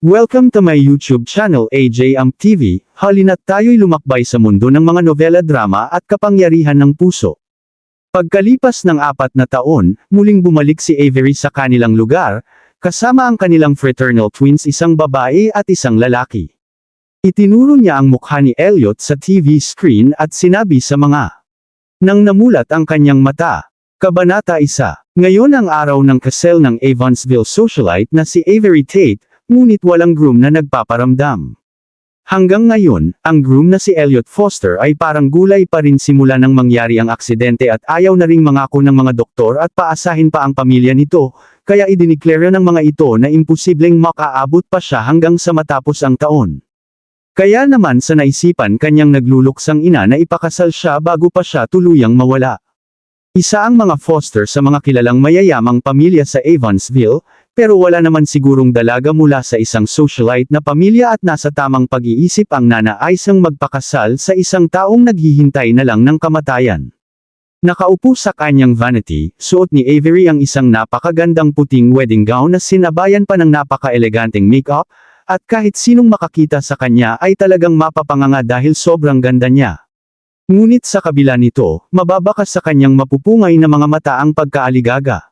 Welcome to my YouTube channel AJ Amp TV, halina't tayo'y lumakbay sa mundo ng mga novela drama at kapangyarihan ng puso. Pagkalipas ng apat na taon, muling bumalik si Avery sa kanilang lugar, kasama ang kanilang fraternal twins isang babae at isang lalaki. Itinuro niya ang mukha ni Elliot sa TV screen at sinabi sa mga nang namulat ang kanyang mata. Kabanata 1. Ngayon ang araw ng kasel ng Evansville socialite na si Avery Tate, ngunit walang groom na nagpaparamdam. Hanggang ngayon, ang groom na si Elliot Foster ay parang gulay pa rin simula nang mangyari ang aksidente at ayaw na ring mangako ng mga doktor at paasahin pa ang pamilya nito, kaya idiniklara ng mga ito na imposibleng makaabot pa siya hanggang sa matapos ang taon. Kaya naman sa naisipan kanyang nagluluksang ina na ipakasal siya bago pa siya tuluyang mawala. Isa ang mga Foster sa mga kilalang mayayamang pamilya sa Evansville, pero wala naman sigurong dalaga mula sa isang socialite na pamilya at nasa tamang pag-iisip ang nanaisang magpakasal sa isang taong naghihintay na lang ng kamatayan. Nakaupo sa kanyang vanity, suot ni Avery ang isang napakagandang puting wedding gown na sinabayan pa ng napaka-eleganteng makeup, at kahit sinong makakita sa kanya ay talagang mapapanganga dahil sobrang ganda niya. Ngunit sa kabila nito, mababakas sa kanyang mapupungay na mga mata ang pagkaaligaga.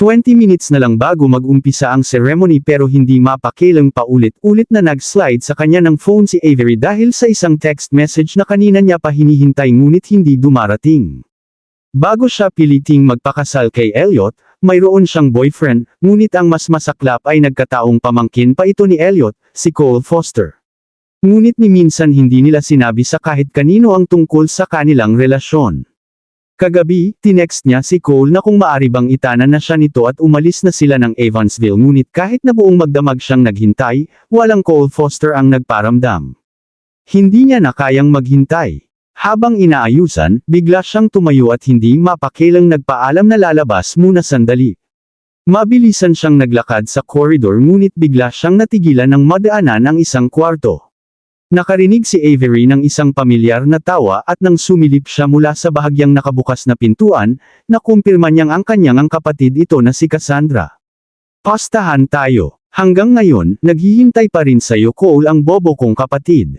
20 minutes na lang bago mag-umpisa ang ceremony pero hindi mapakilang paulit-ulit na nag-slide sa kanya ng phone si Avery dahil sa isang text message na kanina niya pa hinihintay ngunit hindi dumarating. Bago siya piliting magpakasal kay Elliot, mayroon siyang boyfriend, ngunit ang mas masaklap ay nagkataong pamangkin pa ito ni Elliot, si Cole Foster. Ngunit ni minsan hindi nila sinabi sa kahit kanino ang tungkol sa kanilang relasyon. Kagabi, tinext niya si Cole na kung maari bang itanan na siya nito at umalis na sila ng Evansville ngunit kahit na buong magdamag siyang naghintay, walang Cole Foster ang nagparamdam. Hindi niya na kayang maghintay. Habang inaayusan, bigla siyang tumayo at hindi mapakilang nagpaalam na lalabas muna sandali. Mabilisan siyang naglakad sa koridor ngunit bigla siyang natigilan ng madaanan ang isang kwarto. Nakarinig si Avery ng isang pamilyar na tawa at nang sumilip siya mula sa bahagyang nakabukas na pintuan, nakumpirma niyang ang kanyang ang kapatid ito na si Cassandra. Pastahan tayo. Hanggang ngayon, naghihintay pa rin sa'yo Cole ang bobo kong kapatid.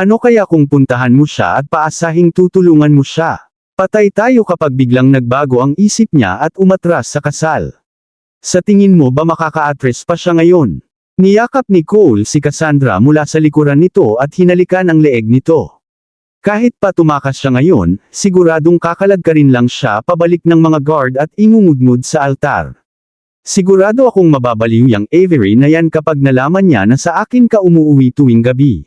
Ano kaya kung puntahan mo siya at paasahing tutulungan mo siya? Patay tayo kapag biglang nagbago ang isip niya at umatras sa kasal. Sa tingin mo ba makaka-address pa siya ngayon? Niyakap ni Cole si Cassandra mula sa likuran nito at hinalikan ang leeg nito. Kahit pa tumakas siya ngayon, siguradong kakalad ka rin lang siya pabalik ng mga guard at ingungudngud sa altar. Sigurado akong mababaliw yang Avery na yan kapag nalaman niya na sa akin ka umuuwi tuwing gabi.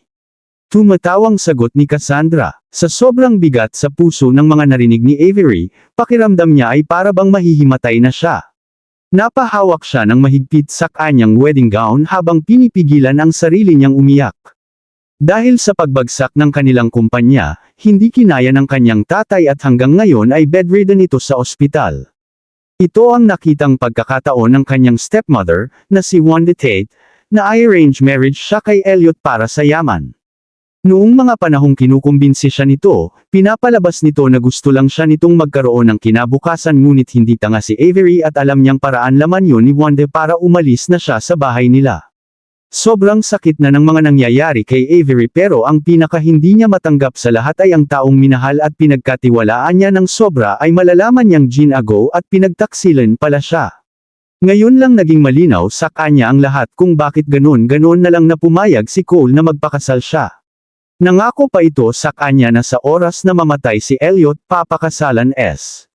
Tumatawang sagot ni Cassandra. Sa sobrang bigat sa puso ng mga narinig ni Avery, pakiramdam niya ay para bang mahihimatay na siya. Napahawak siya ng mahigpit sa kanyang wedding gown habang pinipigilan ang sarili niyang umiyak. Dahil sa pagbagsak ng kanilang kumpanya, hindi kinaya ng kanyang tatay at hanggang ngayon ay bedridden ito sa ospital. Ito ang nakitang pagkakataon ng kanyang stepmother, na si Wanda Tate, na i-arrange marriage siya kay Elliot para sa yaman. Noong mga panahong kinukumbinsi siya nito, pinapalabas nito na gusto lang siya nitong magkaroon ng kinabukasan ngunit hindi tanga si Avery at alam niyang paraan laman yun ni Wanda para umalis na siya sa bahay nila. Sobrang sakit na ng mga nangyayari kay Avery pero ang pinaka hindi niya matanggap sa lahat ay ang taong minahal at pinagkatiwalaan niya ng sobra ay malalaman niyang Jean Ago at pinagtaksilan pala siya. Ngayon lang naging malinaw sa kanya ang lahat kung bakit ganun-ganon na lang na pumayag si Cole na magpakasal siya. Nangako pa ito sa kanya na sa oras na mamatay si Elliot papakasalan S.